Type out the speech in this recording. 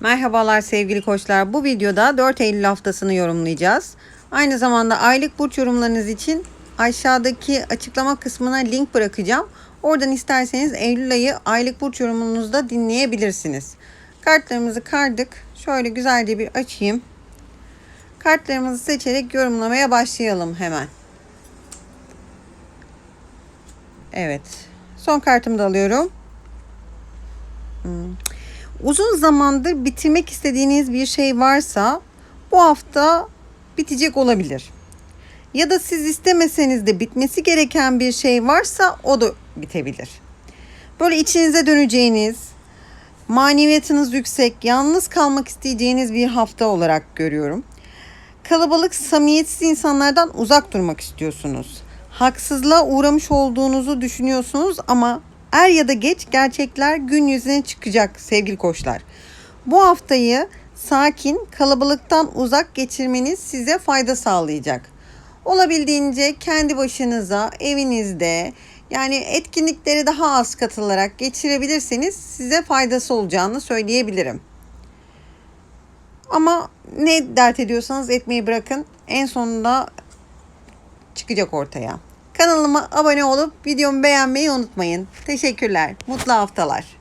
Merhabalar sevgili koçlar. Bu videoda 4 Eylül haftasını yorumlayacağız. Aynı zamanda aylık burç yorumlarınız için aşağıdaki açıklama kısmına link bırakacağım. Oradan isterseniz Eylül ayı aylık burç yorumunuzu da dinleyebilirsiniz. Kartlarımızı kardık. Şöyle güzelce bir açayım. Kartlarımızı seçerek yorumlamaya başlayalım hemen. Evet. Son kartımı da alıyorum. Hmm. Uzun zamandır bitirmek istediğiniz bir şey varsa bu hafta bitecek olabilir. Ya da siz istemeseniz de bitmesi gereken bir şey varsa o da bitebilir. Böyle içinize döneceğiniz, maneviyatınız yüksek, yalnız kalmak isteyeceğiniz bir hafta olarak görüyorum. Kalabalık, samimiyetsiz insanlardan uzak durmak istiyorsunuz. Haksızlığa uğramış olduğunuzu düşünüyorsunuz ama er ya da geç gerçekler gün yüzüne çıkacak sevgili koçlar. Bu haftayı sakin, kalabalıktan uzak geçirmeniz size fayda sağlayacak. Olabildiğince kendi başınıza, evinizde yani etkinlikleri daha az katılarak geçirebilirseniz size faydası olacağını söyleyebilirim. Ama ne dert ediyorsanız etmeyi bırakın. En sonunda çıkacak ortaya. Kanalıma abone olup videomu beğenmeyi unutmayın. Teşekkürler. Mutlu haftalar.